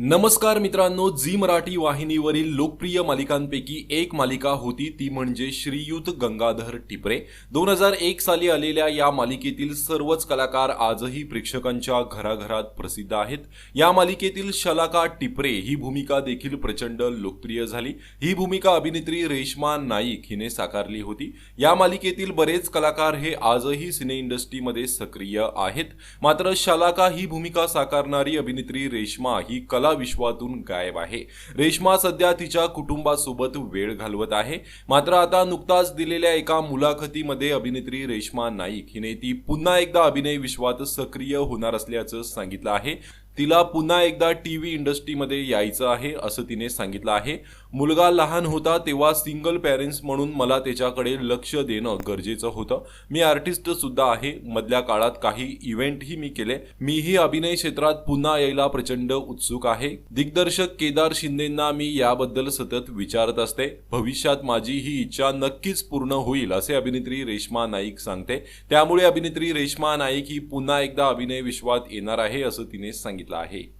नमस्कार मित्रांनो झी मराठी वाहिनीवरील लोकप्रिय मालिकांपैकी एक मालिका होती ती म्हणजे श्रीयुत गंगाधर टिपरे. दोन हजार एक साली आलेल्या या मालिकेतील सर्वच कलाकार आजही प्रेक्षकांच्या घराघरात प्रसिद्ध आहेत. या मालिकेतील शलाका टिपरे ही भूमिका देखील प्रचंड लोकप्रिय झाली. ही भूमिका अभिनेत्री रेश्मा नाईक हिने साकारली होती. या मालिकेतील बरेच कलाकार हे आजही सिने इंडस्ट्रीमध्ये सक्रिय आहेत. मात्र शलाका ही भूमिका साकारणारी अभिनेत्री रेश्मा ही कला विश्वातून गायब आहे. रेश्मा सध्या तिच्या कुटुंबासोबत वेळ घालवत आहे. मात्र आता नुकताच दिलेल्या एका मुलाखतीमध्ये अभिनेत्री रेश्मा नाईक हिने ती पुन्हा एकदा अभिनय विश्वात सक्रिय होणार असल्याचं सांगितलं आहे. तिला पुन्हा एकदा टी व्ही इंडस्ट्रीमध्ये यायचं आहे असं तिने सांगितलं आहे. मुलगा लहान होता तेव्हा सिंगल पॅरेंट्स म्हणून मला त्याच्याकडे लक्ष देणं गरजेचं होतं. मी आर्टिस्ट सुद्धा आहे. मधल्या काळात काही इव्हेंटही मी केले. मीही अभिनय क्षेत्रात पुन्हा यायला प्रचंड उत्सुक आहे. दिग्दर्शक केदार शिंदेंना मी याबद्दल सतत विचारत असते. भविष्यात माझी ही इच्छा नक्कीच पूर्ण होईल असे अभिनेत्री रेश्मा नाईक सांगते. त्यामुळे अभिनेत्री रेश्मा नाईक ही पुन्हा एकदा अभिनय विश्वात येणार आहे असं तिने सांगितलं. आहे